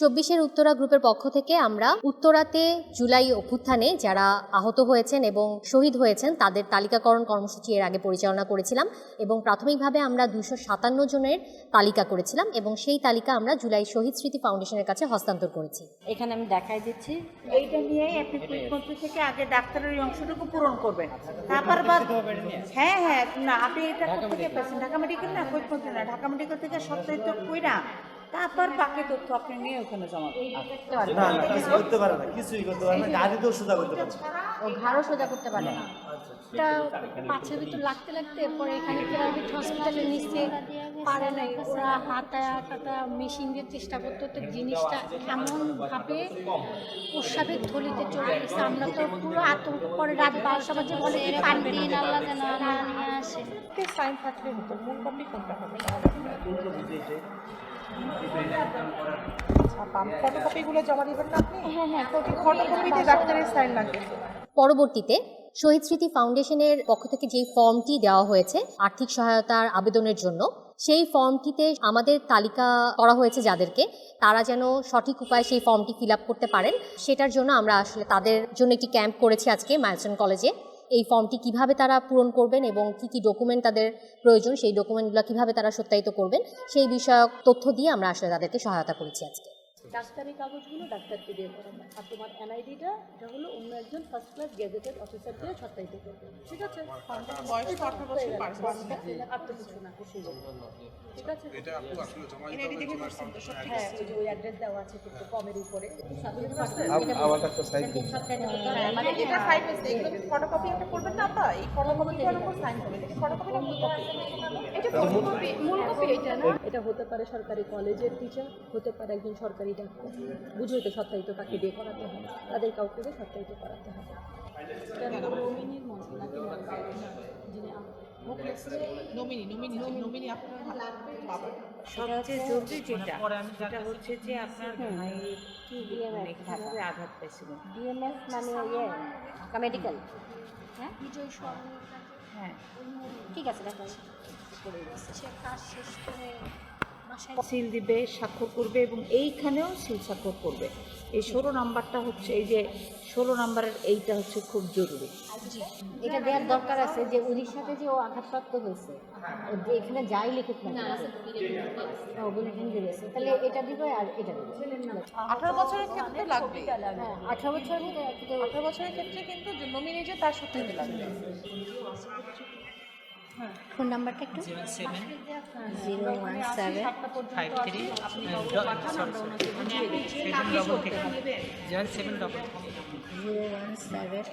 চব্বিশের উত্তরা গ্রুপের পক্ষ থেকে আমরা উত্তরাতে জুলাই অভ্যুত্থানে যারা আহত হয়েছেন এবং শহীদ হয়েছেন তাদের তালিকাকরণ কর্মসূচি এর আগে পরিচালনা করেছিলাম এবং প্রাথমিকভাবে আমরা দুশো সাতান্ন জনের তালিকা করেছিলাম এবং সেই তালিকা আমরা জুলাই শহীদ স্মৃতি ফাউন্ডেশনের কাছে হস্তান্তর করেছি। এখানে আমি দেখাই দিচ্ছি। এইটা নিয়েই আপনি কুইকমন্ত্রী থেকে আগে ডাক্তারের অংশটুকু পূরণ করবেন। তারপর হ্যাঁ হ্যাঁ না আপনি এটা থেকে পেয়েছেন ঢাকা মেডিকেল না কুইকমন্ত্রী না। ঢাকা মেডিকেল থেকে সপ্তাহিত কইরা তারপর বাকি তথ্য আপনি নিয়ে ওখানে জমা দেবেন। না। না কিছু করতে পারে না কিছুই করতে পারে না। গাড়ি তো সোজা করতে পারে ও ঘাড়ও সোজা করতে পারে না। এটা পাঁচের ভিতর লাগতে লাগতে পরে এখানে প্রাইভেট হসপিটালে নিচ্ছে পারে নাই। ওরা হাতা টাটা মেশিন দিয়ে চেষ্টা করতে হতো জিনিসটা এমনভাবে প্রস্রাবের থলিতে চলে গেছে। আমরা তো পুরো আতঙ্ক পরে রাত বারোটা বাজে বলে পারবে না আল্লাহ যেন না আসে। সাইন থাকলে হতো। মূল কপি কোনটা হবে? ফটোকপিগুলো জমা দিবেন না আপনি? হ্যাঁ হ্যাঁ ফটোকপিতে ডাক্তারের সাইন লাগবে। পরবর্তীতে শহীদ স্মৃতি ফাউন্ডেশনের পক্ষ থেকে যেই ফর্মটি দেওয়া হয়েছে আর্থিক সহায়তার আবেদনের জন্য সেই ফর্মটিতে আমাদের তালিকা করা হয়েছে যাদেরকে তারা যেন সঠিক উপায়ে সেই ফর্মটি ফিল আপ করতে পারেন। সেটার জন্য আমরা আসলে তাদের জন্য একটি ক্যাম্প করেছি আজকে মায়াসন কলেজে। এই ফর্মটি কীভাবে তারা পূরণ করবেন এবং কি কি ডকুমেন্ট তাদের প্রয়োজন, সেই ডকুমেন্টগুলো কীভাবে তারা সত্যায়িত করবেন, সেই বিষয়ক তথ্য দিয়ে আমরা আসলে তাদেরকে সহায়তা করেছি আজকে। ডাক্তারি কাগজগুলো ডাক্তারকে দিয়ে করাবে আর তোমার এনআইডিটা এটা হলো অন্য একজন ফার্স্ট ক্লাস গেজেটেড অফিসার দিয়ে সত্যায়িত করবে ঠিক আছে বয়স আঠারো বছর পার আর তো কিছু না ঠিক আছে? এনআইডি দেখে করছেন তো সব হ্যাঁ। ওই যে ওই অ্যাড্রেস দেওয়া আছে কিন্তু কমের উপরে। আমার একটা সাইড দিন এটা সাইন হয়েছে এগুলো ফটোকপি একটা করবেন না আপা এই ফটোকপিটার উপর সাইন করবেন এটা ফটোকপি মূল কপি এটা মূল কপি এটা না? এটা হতে পারে সরকারি কলেজের টিচার হতে পারে একজন সরকারি ডাক্তার বুঝোই তো সত্যায়িত কাকে দিয়ে করাতে হয় তাদের কাউকে দিয়ে সত্যায়িত করাতে হয় সবচেয়ে জরুরি যেটা সেটা হচ্ছে যে আপনার ভাই কি মানে কীভাবে আঘাত ডিএমএস মানে ইয়ে ঢাকা মেডিকেল হ্যাঁ? বিজয় হ্যাঁ। ঠিক আছে দেখা। সে কাজ শেষ করে বাসায় সিল দিবে স্বাক্ষর করবে এবং এইখানেও সিল স্বাক্ষর করবে। এই ষোলো নাম্বারটা হচ্ছে এই যে ষোলো নাম্বারের এইটা হচ্ছে খুব জরুরি। এটা দেওয়ার দরকার আছে যে উড়িষ্যাতে যে ও আঘাতপ্রাপ্ত হয়েছে যে এখানে যাই লিখুক না তাহলে এটা দিবে আর এটা দিবে। আঠারো বছরের ক্ষেত্রে লাগবে। হ্যাঁ আঠারো বছর কিন্তু আঠারো বছরের ক্ষেত্রে কিন্তু নমিনি যে তার সাথে লাগবে। ফোন নাম্বারটা একটু? Zero one seven five three zero seven double zero one seven